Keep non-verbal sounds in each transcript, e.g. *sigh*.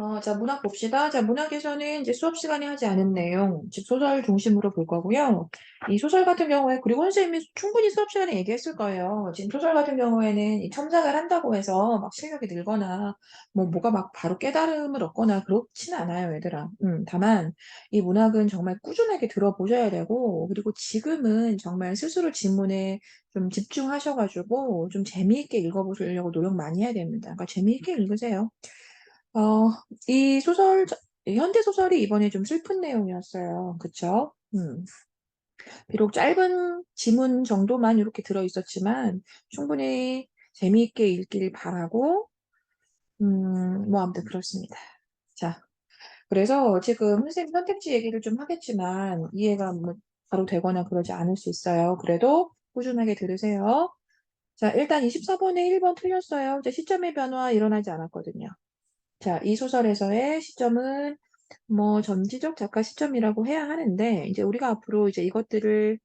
어, 자, 문학 봅시다. 자, 문학에서는 이제 수업 시간에 하지 않은 내용, 즉 소설 중심으로 볼 거고요. 이 소설 같은 경우에, 그리고 선생님이 충분히 수업 시간에 얘기했을 거예요. 지금 소설 같은 경우에는 이 첨삭을 한다고 해서 막 실력이 늘거나, 뭐, 뭐가 막 바로 깨달음을 얻거나 그렇진 않아요, 얘들아. 음, 다만, 이 문학은 정말 꾸준하게 들어보셔야 되고, 그리고 지금은 정말 스스로 지문에 좀 집중하셔가지고, 좀 재미있게 읽어보시려고 노력 많이 해야 됩니다. 그러니까 재미있게 읽으세요. 어, 이 소설, 이 현대 소설이 이번에 좀 슬픈 내용이었어요. 그쵸? 음. 비록 짧은 지문 정도만 이렇게 들어있었지만 충분히 재미있게 읽길 바라고, 음, 뭐 아무튼 그렇습니다. 자, 그래서 지금 선생님 선택지 얘기를 좀 하겠지만 이해가 뭐 바로 되거나 그러지 않을 수 있어요. 그래도 꾸준하게 들으세요. 자, 일단 24번에 1번 틀렸어요. 이제 시점의 변화 일어나지 않았거든요. 자, 이 소설에서의 시점은 뭐 전지적 작가 시점이라고 해야 하는데 이제 우리가 앞으로 이제 이것들을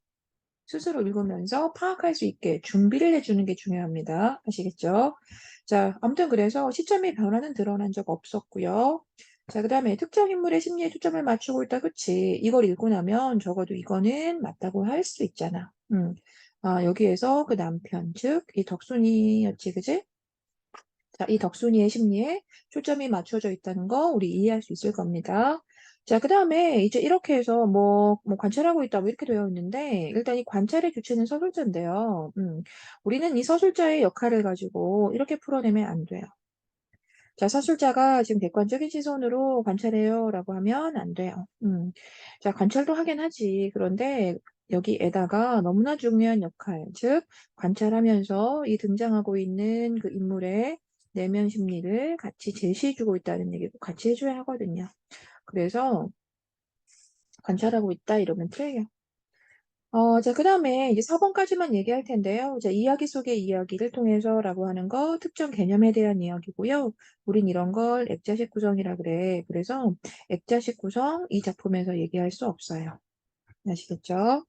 스스로 읽으면서 파악할 수 있게 준비를 해주는 게 중요합니다. 아시겠죠? 자, 아무튼 그래서 시점의 변화는 드러난 적 없었고요. 자, 그 다음에 특정 인물의 심리에 초점을 맞추고 있다. 그치? 이걸 읽고 나면 적어도 이거는 맞다고 할 수 있잖아. 음. 아, 여기에서 그 남편, 즉, 이 덕순이였지, 그지? 자, 이 덕순이의 심리에 초점이 맞춰져 있다는 거 우리 이해할 수 있을 겁니다. 자, 그 다음에 이제 이렇게 해서 뭐, 뭐 관찰하고 있다고 이렇게 되어 있는데, 일단 이 관찰의 주체는 서술자인데요. 음, 우리는 이 서술자의 역할을 가지고 이렇게 풀어내면 안 돼요. 자, 서술자가 지금 객관적인 시선으로 관찰해요 라고 하면 안 돼요. 음, 자, 관찰도 하긴 하지. 그런데 여기에다가 너무나 중요한 역할, 즉, 관찰하면서 이 등장하고 있는 그 인물의 내면 심리를 같이 제시해주고 있다는 얘기도 같이 해줘야 하거든요. 그래서 관찰하고 있다 이러면 틀려요. 어, 자, 그 다음에 이제 4번까지만 얘기할 텐데요. 자, 이야기 속의 이야기를 통해서라고 하는 거 특정 개념에 대한 이야기고요. 우린 이런 걸 액자식 구성이라 그래. 그래서 액자식 구성 이 작품에서 얘기할 수 없어요. 아시겠죠?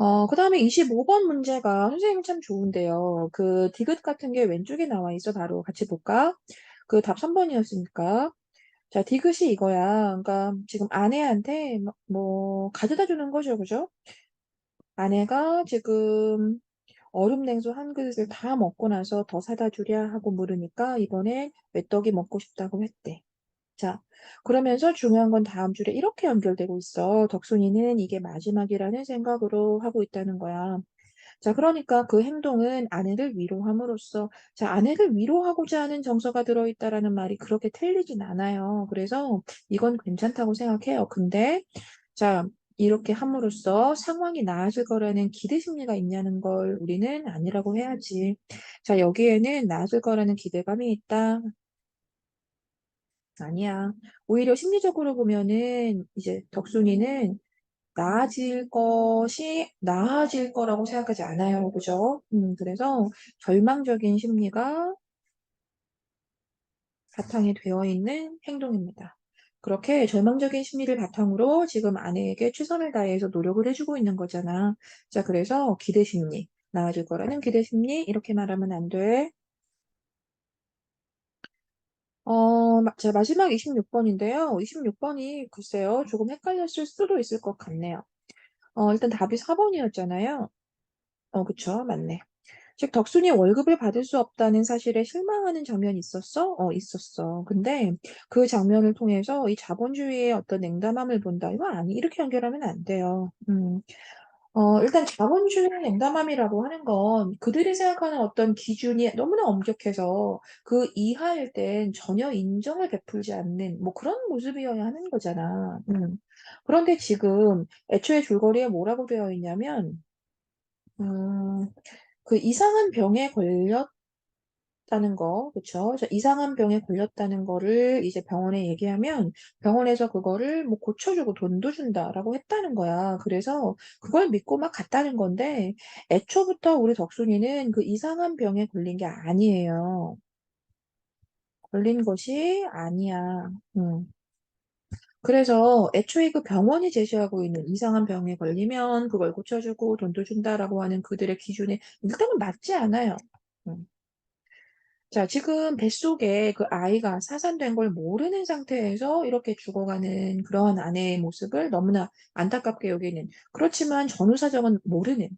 어, 그 다음에 25번 문제가 선생님 참 좋은데요. 그 디귿 같은 게 왼쪽에 나와 있어. 바로 같이 볼까? 그 답 3번이었으니까. 자, 디귿이 이거야. 그러니까 지금 아내한테 뭐- 뭐 가져다 주는 거죠. 그죠? 아내가 지금 얼음 냉수 한 그릇을 다 먹고 나서 더 사다 주랴 하고 물으니까 이번에 메떡이 먹고 싶다고 했대. 자, 그러면서 중요한 건 다음 줄에 이렇게 연결되고 있어. 덕순이는 이게 마지막이라는 생각으로 하고 있다는 거야. 자, 그러니까 그 행동은 아내를 위로함으로써, 자, 아내를 위로하고자 하는 정서가 들어있다라는 말이 그렇게 틀리진 않아요. 그래서 이건 괜찮다고 생각해요. 근데, 자, 이렇게 함으로써 상황이 나아질 거라는 기대 심리가 있냐는 걸 우리는 아니라고 해야지. 자, 여기에는 나아질 거라는 기대감이 있다. 아니야. 오히려 심리적으로 보면은 이제 덕순이는 나아질 것이 나아질 거라고 생각하지 않아요. 그죠? 음, 그래서 절망적인 심리가 바탕에 되어 있는 행동입니다. 그렇게 절망적인 심리를 바탕으로 지금 아내에게 최선을 다해서 노력을 해주고 있는 거잖아. 자, 그래서 기대 심리, 나아질 거라는 기대 심리, 이렇게 말하면 안 돼. 어, 마- 자, 마지막 26번인데요. 26번이 글쎄요, 조금 헷갈렸을 수도 있을 것 같네요. 어, 일단 답이 4번이었잖아요. 어, 그쵸. 맞네. 즉, 덕순이 월급을 받을 수 없다는 사실에 실망하는 장면이 있었어? 어, 있었어. 근데 그 장면을 통해서 이 자본주의의 어떤 냉담함을 본다. 이거 아니, 이렇게 연결하면 안 돼요. 음. 어, 일단 자본주의 냉담함이라고 하는 건 그들이 생각하는 어떤 기준이 너무나 엄격해서 그 이하일 땐 전혀 인정을 베풀지 않는 뭐 그런 모습이어야 하는 거잖아. 음. 그런데 지금 애초에 줄거리에 뭐라고 되어 있냐면, 음, 그 이상한 병에 걸렸 다는 거? 자, 이상한 병에 걸렸다는 거를 이제 병원에 얘기하면 병원에서 그거를 뭐 고쳐주고 돈도 준다라고 했다는 거야. 그래서 그걸 믿고 막 갔다는 건데 애초부터 우리 덕순이는 그 이상한 병에 걸린 게 아니에요. 걸린 것이 아니야. 음. 그래서 애초에 그 병원이 제시하고 있는 이상한 병에 걸리면 그걸 고쳐주고 돈도 준다라고 하는 그들의 기준에 일단은 맞지 않아요. 음. 자, 지금 뱃속에 그 아이가 사산된 걸 모르는 상태에서 이렇게 죽어가는 그러한 아내의 모습을 너무나 안타깝게 여기는, 그렇지만 전후 사정은 모르는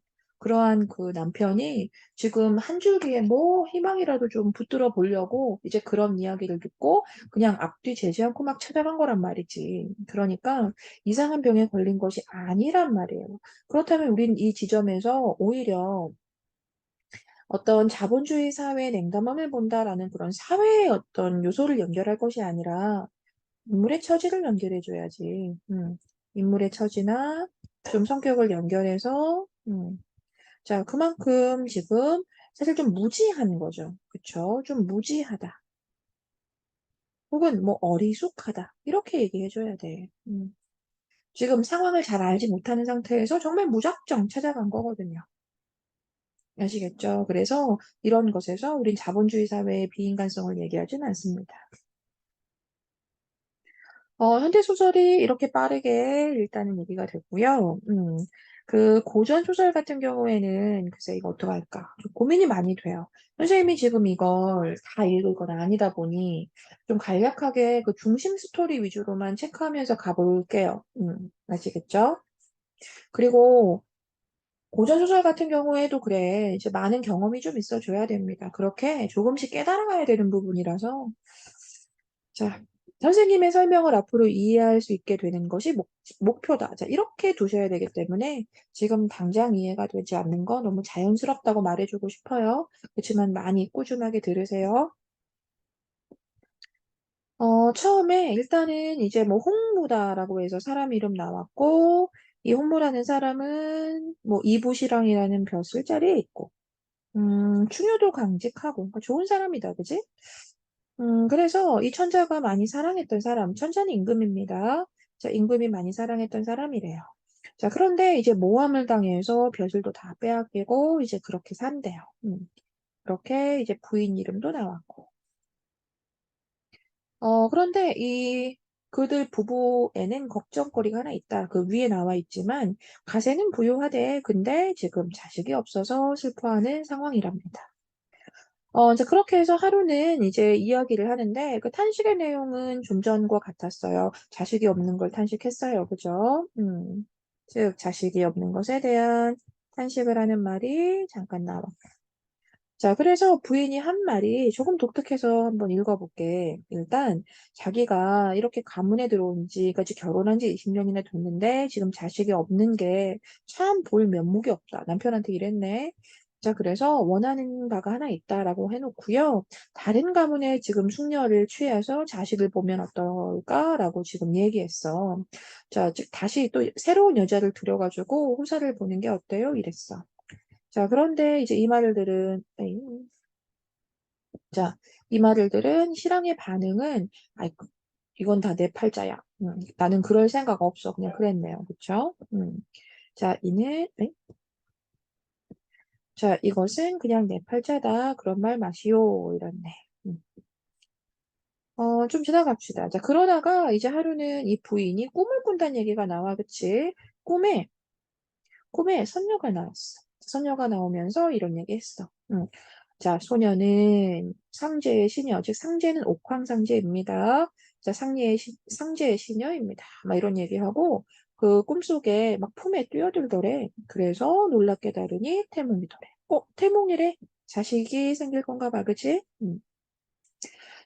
그러한 그 남편이 지금 한 줄기에 뭐 희망이라도 좀 붙들어 보려고 이제 그런 이야기를 듣고 그냥 앞뒤 재지 않고 막 찾아간 거란 말이지. 그러니까 이상한 병에 걸린 것이 아니란 말이에요. 그렇다면 우린 이 지점에서 오히려 어떤 자본주의 사회의 냉담함을 본다라는 그런 사회의 어떤 요소를 연결할 것이 아니라 인물의 처지를 연결해 줘야지. 음. 인물의 처지나 좀 성격을 연결해서 음. 자, 그만큼 지금 사실 좀 무지한 거죠. 그쵸? 좀 무지하다. 혹은 뭐 어리숙하다. 이렇게 얘기해 줘야 돼. 음. 지금 상황을 잘 알지 못하는 상태에서 정말 무작정 찾아간 거거든요. 아시겠죠? 그래서 이런 것에서 우린 자본주의 사회의 비인간성을 얘기하진 않습니다. 어, 현대 소설이 이렇게 빠르게 일단은 얘기가 됐고요. 음, 그 고전 소설 같은 경우에는 글쎄 이거 어떡할까? 좀 고민이 많이 돼요. 선생님이 지금 이걸 다 읽을 건 아니다 보니 좀 간략하게 그 중심 스토리 위주로만 체크하면서 가볼게요. 음, 아시겠죠? 그리고 고전 소설 같은 경우에도 그래. 이제 많은 경험이 좀 있어줘야 됩니다. 그렇게 조금씩 깨달아가야 되는 부분이라서. 자, 선생님의 설명을 앞으로 이해할 수 있게 되는 것이 목, 목표다. 자, 이렇게 두셔야 되기 때문에 지금 당장 이해가 되지 않는 거 너무 자연스럽다고 말해주고 싶어요. 그렇지만 많이 꾸준하게 들으세요. 어, 처음에 일단은 이제 뭐 홍무다라고 해서 사람 이름 나왔고, 이 홍무라는 사람은 뭐 이부시랑이라는 벼 술자리에 있고, 음, 충효도 강직하고, 그러니까 좋은 사람이다, 그지? 음, 그래서 이 천자가 많이 사랑했던 사람, 천자는 임금입니다. 자, 임금이 많이 사랑했던 사람이래요. 자, 그런데 이제 모함을 당해서 벼슬도 다 빼앗기고, 이제 그렇게 산대요. 음, 그렇게 이제 부인 이름도 나왔고. 어, 그런데 이 그들 부부에는 걱정거리가 하나 있다. 그 위에 나와 있지만 가세는 부유하대. 근데 지금 자식이 없어서 슬퍼하는 상황이랍니다. 어, 이제 그렇게 해서 하루는 이제 이야기를 하는데 그 탄식의 내용은 좀 전과 같았어요. 자식이 없는 걸 탄식했어요. 그죠? 음, 즉 자식이 없는 것에 대한 탄식을 하는 말이 잠깐 나와. 자, 그래서 부인이 한 말이 조금 독특해서 한번 읽어볼게. 일단, 자기가 이렇게 가문에 들어온 지, 까지 결혼한 지 20년이나 됐는데, 지금 자식이 없는 게 참 볼 면목이 없다. 남편한테 이랬네. 자, 그래서 원하는 바가 하나 있다라고 해놓고요. 다른 가문에 지금 숙녀를 취해서 자식을 보면 어떨까라고 지금 얘기했어. 자, 즉, 다시 또 새로운 여자를 들여가지고 호사를 보는 게 어때요? 이랬어. 자, 그런데 이제 이 말을 들은, 에잉. 자, 이 말을 들은 신랑의 반응은, 아이, 이건 다 내 팔자야. 음, 나는 그럴 생각 없어. 그냥 그랬네요. 그쵸? 음. 자, 이는, 에잉? 자, 이것은 그냥 내 팔자다. 그런 말 마시오. 이랬네. 음. 어, 좀 지나갑시다. 자, 그러다가 이제 하루는 이 부인이 꿈을 꾼다는 얘기가 나와. 그치? 꿈에, 꿈에 선녀가 나왔어. 선녀가 나오면서 이런 얘기 했어. 응. 자, 소녀는 상제의 시녀, 즉 상제는 옥황상제입니다. 자, 상제의, 시, 상제의 시녀입니다. 막 이런 얘기하고 그 꿈속에 막 품에 뛰어들더래. 그래서 놀랍게 다르니 태몽이더래. 어, 태몽이래? 자식이 생길 건가 봐, 그치? 응.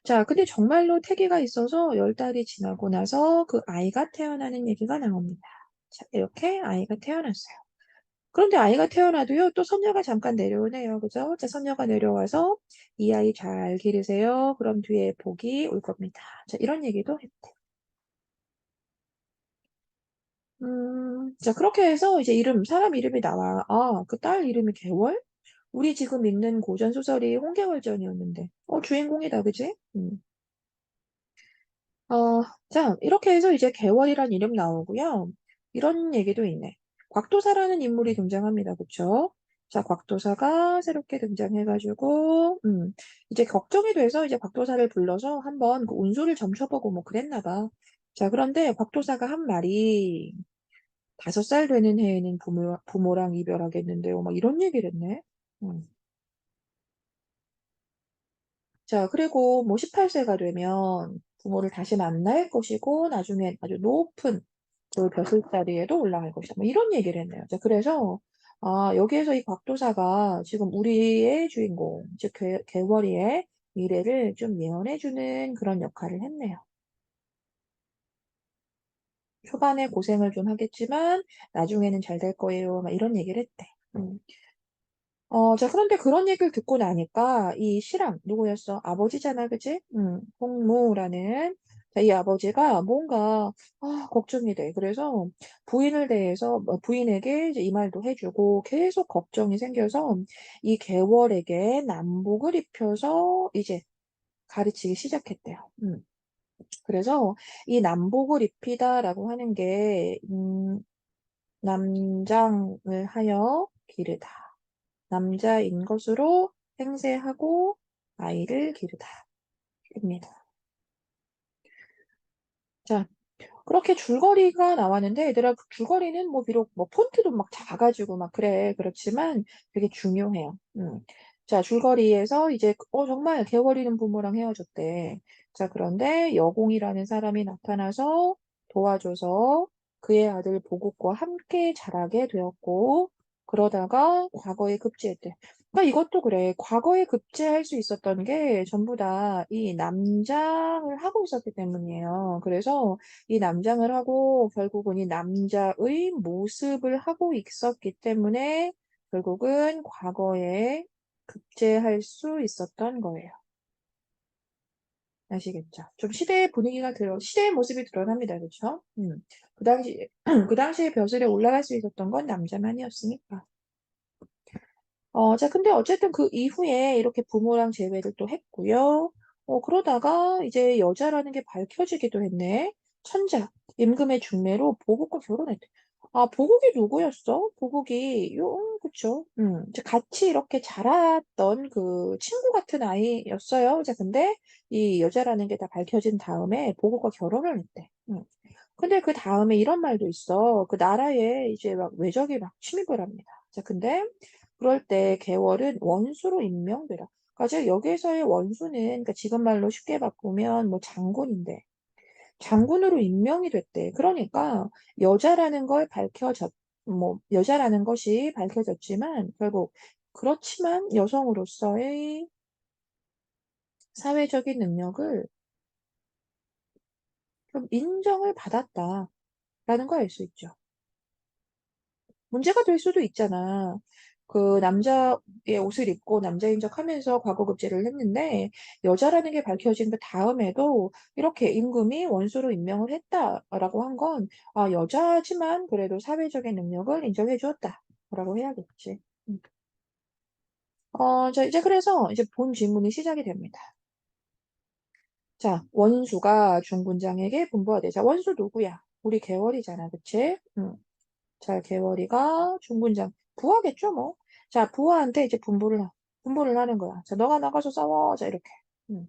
자, 근데 정말로 태기가 있어서 열 달이 지나고 나서 그 아이가 태어나는 얘기가 나옵니다. 자, 이렇게 아이가 태어났어요. 그런데 아이가 태어나도요, 또 선녀가 잠깐 내려오네요. 그죠? 자, 선녀가 내려와서 이 아이 잘 기르세요. 그럼 뒤에 복이 올 겁니다. 자, 이런 얘기도 했대. 음, 자, 그렇게 해서 이제 이름, 사람 이름이 나와. 아, 그 딸 이름이 개월? 우리 지금 읽는 고전 소설이 홍개월전이었는데. 어, 주인공이다, 그지? 음. 어, 자, 이렇게 해서 이제 개월이란 이름 나오고요. 이런 얘기도 있네. 곽도사라는 인물이 등장합니다. 그쵸? 자, 곽도사가 새롭게 등장해가지고, 음, 이제 걱정이 돼서 이제 곽도사를 불러서 한번 그 운수를 점쳐보고 뭐 그랬나 봐. 자, 그런데 곽도사가 한 말이, 다섯 살 되는 해에는 부모, 부모랑 이별하겠는데요. 막 이런 얘기를 했네. 음. 자, 그리고 뭐 18세가 되면 부모를 다시 만날 것이고, 나중엔 아주 높은 그 벼슬자리에도 올라갈 것이다. 뭐 이런 얘기를 했네요. 자, 그래서, 아, 여기에서 이 곽도사가 지금 우리의 주인공, 즉, 개, 개월이의 미래를 좀 예언해주는 그런 역할을 했네요. 초반에 고생을 좀 하겠지만, 나중에는 잘 될 거예요. 막 이런 얘기를 했대. 음. 어, 자, 그런데 그런 얘기를 듣고 나니까 이 신랑, 누구였어? 아버지잖아, 그치? 응, 홍무라는. 자, 이 아버지가 뭔가, 아, 걱정이 돼. 그래서 부인을 대해서, 뭐 부인에게 이 말도 해주고 계속 걱정이 생겨서 이 개월에게 남복을 입혀서 이제 가르치기 시작했대요. 음. 그래서 이 남복을 입히다라고 하는 게, 음, 남장을 하여 기르다. 남자인 것으로 행세하고 아이를 기르다. 입니다. 자, 그렇게 줄거리가 나왔는데 얘들아 그 줄거리는 뭐 비록 뭐 폰트도 막 작아지고 막 그래 그렇지만 되게 중요해요. 음. 자 줄거리에서 이제 어 정말 개월이는 부모랑 헤어졌대. 자 그런데 여공이라는 사람이 나타나서 도와줘서 그의 아들 보국과 함께 자라게 되었고 그러다가 과거에 급제했대. 그러니까 이것도 그래. 과거에 급제할 수 있었던 게 전부 다 이 남장을 하고 있었기 때문이에요. 그래서 이 남장을 하고 결국은 이 남자의 모습을 하고 있었기 때문에 결국은 과거에 급제할 수 있었던 거예요. 아시겠죠? 좀 시대의 분위기가 들어, 시대의 모습이 드러납니다. 그렇죠? 음. 그 당시, *clears throat* 그 당시에 벼슬에 올라갈 수 있었던 건 남자만이었으니까. 어, 자, 근데 어쨌든 그 이후에 이렇게 부모랑 재회를 또 했고요. 어, 그러다가 이제 여자라는 게 밝혀지기도 했네. 천자, 임금의 중매로 보국과 결혼했대. 아, 보국이 누구였어? 보국이, 요, 음, 그쵸. 음, 이제 같이 이렇게 자랐던 그 친구 같은 아이였어요. 자, 근데 이 여자라는 게 다 밝혀진 다음에 보국과 결혼을 했대. 음. 근데 그 다음에 이런 말도 있어. 그 나라에 이제 막 외적이 막 침입을 합니다. 자, 근데 그럴 때 개월은 원수로 임명되라. 그러니까 여기에서의 원수는 그러니까 지금 말로 쉽게 바꾸면 뭐 장군인데 장군으로 임명이 됐대. 그러니까 여자라는 걸 밝혀졌 뭐 여자라는 것이 밝혀졌지만 결국 그렇지만 여성으로서의 사회적인 능력을 좀 인정을 받았다라는 걸 알 수 있죠. 문제가 될 수도 있잖아. 그 남자의 옷을 입고 남자인 척 하면서 과거급제를 했는데 여자라는 게 밝혀진 그 다음에도 이렇게 임금이 원수로 임명을 했다라고 한 건 아, 여자지만 그래도 사회적인 능력을 인정해 주었다라고 해야겠지. 음. 어, 자, 이제 그래서 이제 본 질문이 시작이 됩니다. 자, 원수가 중군장에게 분부하되. 자, 원수 누구야? 우리 개월이잖아, 그치? 응. 자, 개월이가 중군장. 부하겠죠, 뭐. 자, 부하한테 이제 분부를, 하- 분부를 하는 거야. 자, 너가 나가서 싸워. 자, 이렇게. 응.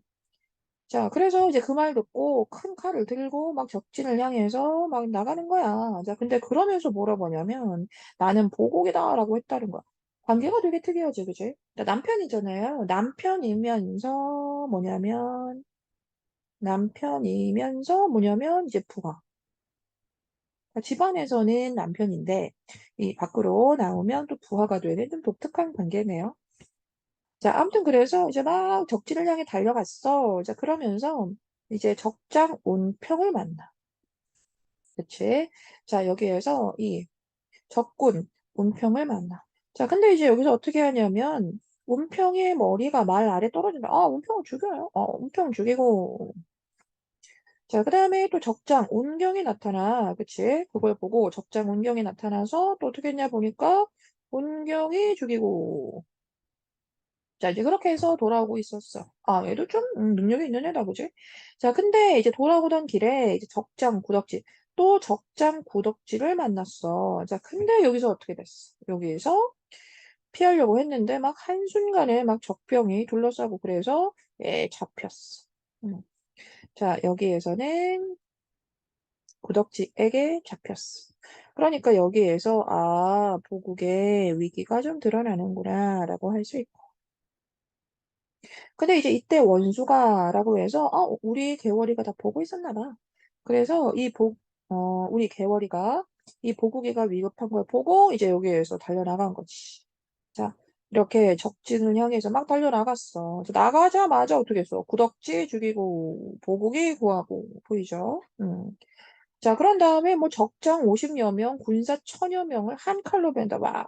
자, 그래서 이제 그 말 듣고 큰 칼을 들고 막 적진을 향해서 막 나가는 거야. 자, 근데 그러면서 뭐라고 하냐면 나는 보국이다라고 했다는 거야. 관계가 되게 특이하지, 그지? 그러니까 남편이잖아요. 남편이면서 뭐냐면 남편이면서 뭐냐면 이제 부하. 그러니까 집안에서는 남편인데 이 밖으로 나오면 또 부하가 되는 좀 독특한 관계네요. 자, 아무튼 그래서 이제 막 적진을 향해 달려갔어. 자, 그러면서 이제 적장 온평을 만나. 그치? 자, 여기에서 이 적군 온평을 만나. 자, 근데 이제 여기서 어떻게 하냐면 온평의 머리가 말 아래 떨어진다. 아, 온평을 죽여요. 어, 온평 죽이고 자, 그 다음에 또 적장, 온경이 나타나. 그치? 그걸 보고 적장, 온경이 나타나서 또 어떻게 했냐 보니까 온경이 죽이고. 자, 이제 그렇게 해서 돌아오고 있었어. 아, 얘도 좀 음, 능력이 있는 애다, 그지? 자, 근데 이제 돌아오던 길에 이제 적장, 구덕지, 또 적장, 구덕지를 만났어. 자, 근데 여기서 어떻게 됐어? 여기에서 피하려고 했는데 막 한순간에 막 적병이 둘러싸고 그래서 에 잡혔어. 음. 자, 여기에서는 구덕지에게 잡혔어. 그러니까 여기에서 아, 보국의 위기가 좀 드러나는구나 라고 할 수 있고. 근데 이제 이때 원수가 라고 해서 어, 우리 개월이가 다 보고 있었나 봐. 그래서 이 보, 어, 우리 개월이가 이 보국이가 위급한 걸 보고 이제 여기에서 달려나간 거지. 자, 이렇게 적진을 향해서 막 달려나갔어. 나가자마자 어떻게 했어? 구덕지 죽이고 보국이 구하고 보이죠? 음. 자, 그런 다음에 뭐 적장 50여 명, 군사 1000여 명을 한 칼로 벤다. 와.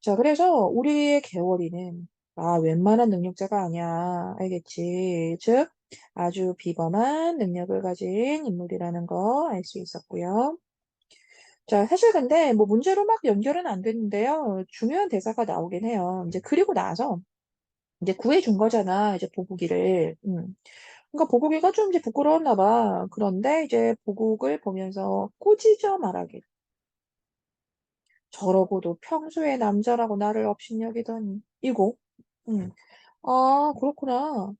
자, 그래서 우리의 개월이는 아, 웬만한 능력자가 아니야. 알겠지? 즉, 아주 비범한 능력을 가진 인물이라는 거 알 수 있었고요. 자, 사실 근데 뭐 문제로 막 연결은 안 됐는데요. 중요한 대사가 나오긴 해요. 이제 그리고 나서 이제 구해준 거잖아. 이제 보국이를. 음. 그러니까 보국이가 좀 이제 부끄러웠나 봐. 그런데 이제 보국을 보면서 꾸짖어 말하길. 저러고도 평소에 남자라고 나를 업신여기더니 이거. 음. 아, 그렇구나.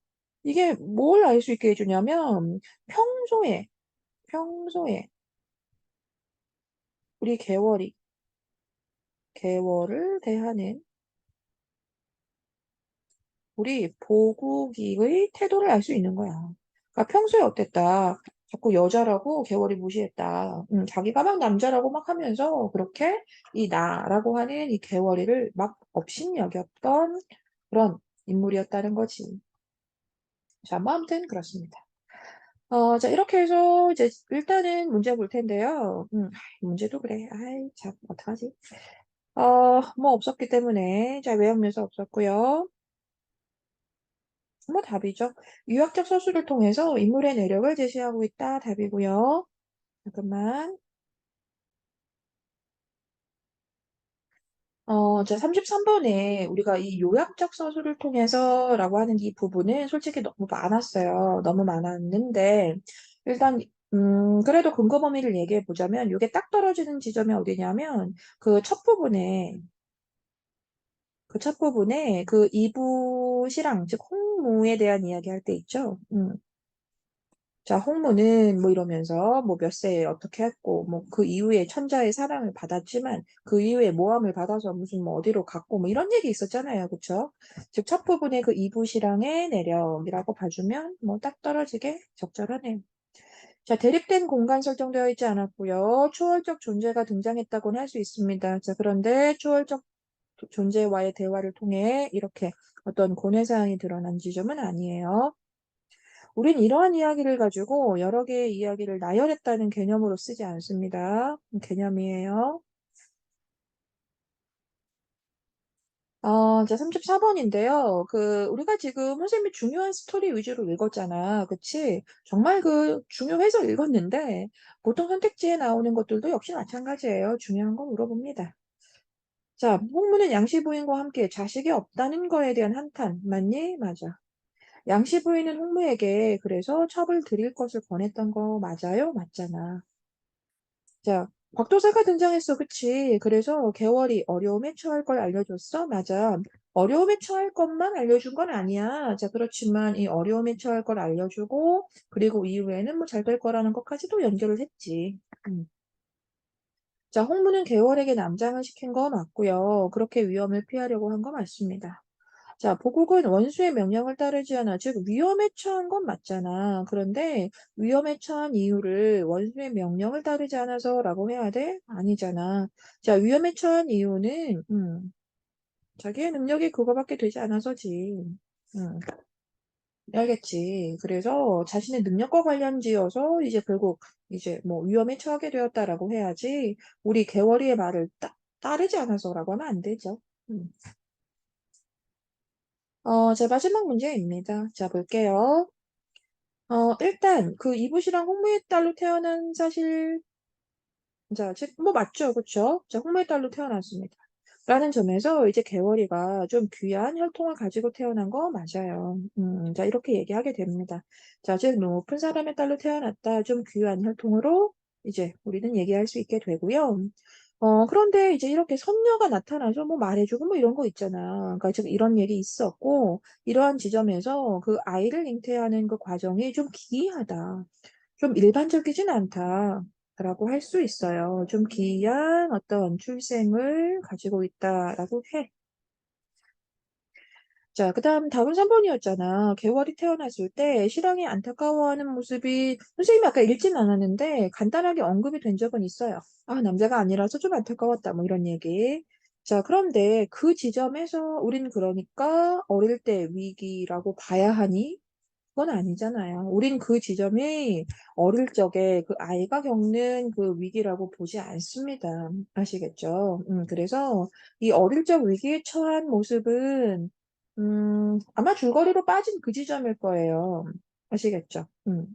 이게 뭘 알 수 있게 해주냐면 평소에 평소에 우리 개월이 개월을 대하는 우리 보국이의 태도를 알 수 있는 거야. 그러니까 평소에 어땠다. 자꾸 여자라고 개월이 무시했다. 음, 자기가 막 남자라고 막 하면서 그렇게 이 나라고 하는 이 개월이를 막 업신여겼던 그런 인물이었다는 거지. 자, 뭐 아무튼 그렇습니다. 어, 자, 이렇게 해서 이제 일단은 문제 볼 텐데요. 음, 문제도 그래. 아이, 참, 어떡하지? 어, 뭐 없었기 때문에. 자, 외형 묘사 없었고요. 뭐 답이죠. 유학적 서술을 통해서 인물의 내력을 제시하고 있다. 답이고요. 잠깐만. 어, 자, 33 번에 우리가 이 요약적 서술을 통해서라고 하는 이 부분은 솔직히 너무 많았어요. 너무 많았는데, 일단, 음, 그래도 근거 범위를 얘기해 보자면, 이게 딱 떨어지는 지점이 어디냐면, 그 첫 부분에, 그 첫 부분에 그 이부 실황, 즉, 홍무에 대한 이야기 할 때 있죠. 음. 자, 홍무는 뭐 이러면서 뭐 몇 세에 어떻게 했고, 뭐 그 이후에 천자의 사랑을 받았지만 그 이후에 모함을 받아서 무슨 뭐 어디로 갔고 뭐 이런 얘기 있었잖아요. 그쵸? 즉, 첫 부분에 그 이부시랑의 내력이라고 봐주면 뭐 딱 떨어지게 적절하네요. 자, 대립된 공간 설정되어 있지 않았고요. 초월적 존재가 등장했다고는 할 수 있습니다. 자, 그런데 초월적 존재와의 대화를 통해 이렇게 어떤 고뇌사항이 드러난 지점은 아니에요. 우린 이러한 이야기를 가지고 여러 개의 이야기를 나열했다는 개념으로 쓰지 않습니다. 개념이에요. 어, 자, 34번인데요. 그, 우리가 지금 선생님이 중요한 스토리 위주로 읽었잖아. 그치? 정말 그, 중요해서 읽었는데, 보통 선택지에 나오는 것들도 역시 마찬가지예요. 중요한 거 물어봅니다. 자, 홍무는 양씨 부인과 함께 자식이 없다는 거에 대한 한탄. 맞니? 맞아. 양씨 부인은 홍무에게 그래서 첩을 드릴 것을 권했던 거 맞아요? 맞잖아. 자, 곽도사가 등장했어. 그치? 그래서 개월이 어려움에 처할 걸 알려줬어? 맞아. 어려움에 처할 것만 알려준 건 아니야. 자, 그렇지만 이 어려움에 처할 걸 알려주고, 그리고 이후에는 뭐 잘 될 거라는 것까지도 연결을 했지. 음. 자, 홍무는 개월에게 남장을 시킨 거 맞고요. 그렇게 위험을 피하려고 한 거 맞습니다. 자, 보국은 원수의 명령을 따르지 않아. 즉, 위험에 처한 건 맞잖아. 그런데 위험에 처한 이유를 원수의 명령을 따르지 않아서 라고 해야 돼? 아니잖아. 자, 위험에 처한 이유는, 음, 자기의 능력이 그거밖에 되지 않아서지. 음, 알겠지. 그래서 자신의 능력과 관련지어서 이제 결국 이제 뭐 위험에 처하게 되었다라고 해야지 우리 개월이의 말을 따, 따르지 않아서라고 하면 안 되죠. 음. 어, 제 마지막 문제입니다. 자, 볼게요. 어, 일단 그 이붓이랑 홍무의 딸로 태어난 사실 자, 즉, 뭐 맞죠, 그쵸? 자, 홍무의 딸로 태어났습니다. 라는 점에서 이제 개월이가 좀 귀한 혈통을 가지고 태어난 거 맞아요. 음, 자, 이렇게 얘기하게 됩니다. 자, 즉 높은 사람의 딸로 태어났다. 좀 귀한 혈통으로 이제 우리는 얘기할 수 있게 되고요. 어, 그런데 이제 이렇게 선녀가 나타나서 뭐 말해주고 뭐 이런 거 있잖아. 그러니까 즉 이런 얘기 있었고, 이러한 지점에서 그 아이를 잉태하는 그 과정이 좀 기이하다. 좀 일반적이진 않다. 라고 할 수 있어요. 좀 기이한 어떤 출생을 가지고 있다라고 해. 자, 그 다음 답은 3번이었잖아. 개월이 태어났을 때 신랑이 안타까워하는 모습이 선생님이 아까 읽진 않았는데 간단하게 언급이 된 적은 있어요. 아, 남자가 아니라서 좀 안타까웠다. 뭐 이런 얘기. 자, 그런데 그 지점에서 우린 그러니까 어릴 때 위기라고 봐야 하니? 그건 아니잖아요. 우린 그 지점이 어릴 적에 그 아이가 겪는 그 위기라고 보지 않습니다. 아시겠죠? 음, 그래서 이 어릴 적 위기에 처한 모습은 음, 아마 줄거리로 빠진 그 지점일 거예요. 아시겠죠? 음.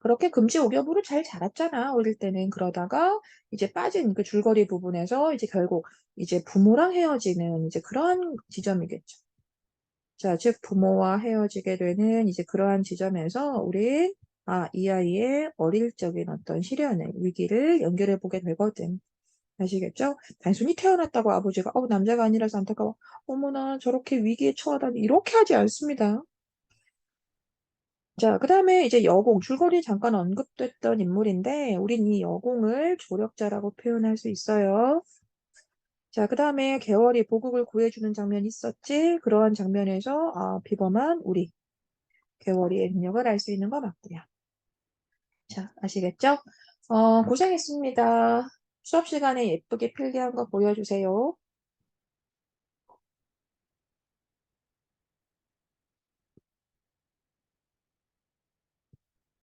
그렇게 금지옥엽으로 잘 자랐잖아, 어릴 때는. 그러다가 이제 빠진 그 줄거리 부분에서 이제 결국 이제 부모랑 헤어지는 이제 그런 지점이겠죠. 자, 즉 부모와 헤어지게 되는 이제 그러한 지점에서 우리 아, 이 아이의 어릴 적인 어떤 시련의 위기를 연결해 보게 되거든. 아시겠죠? 단순히 태어났다고 아버지가 어, 남자가 아니라서 안타까워. 어머나 저렇게 위기에 처하다니 이렇게 하지 않습니다. 자, 그 다음에 이제 여공, 줄거리에 잠깐 언급됐던 인물인데 우린 이 여공을 조력자라고 표현할 수 있어요. 자, 그 다음에 개월이 보국을 구해주는 장면이 있었지. 그러한 장면에서 아, 비범한 우리 개월이의 능력을 알 수 있는 거 맞고요. 자, 아시겠죠? 어, 고생했습니다. 수업 시간에 예쁘게 필기한 거 보여주세요.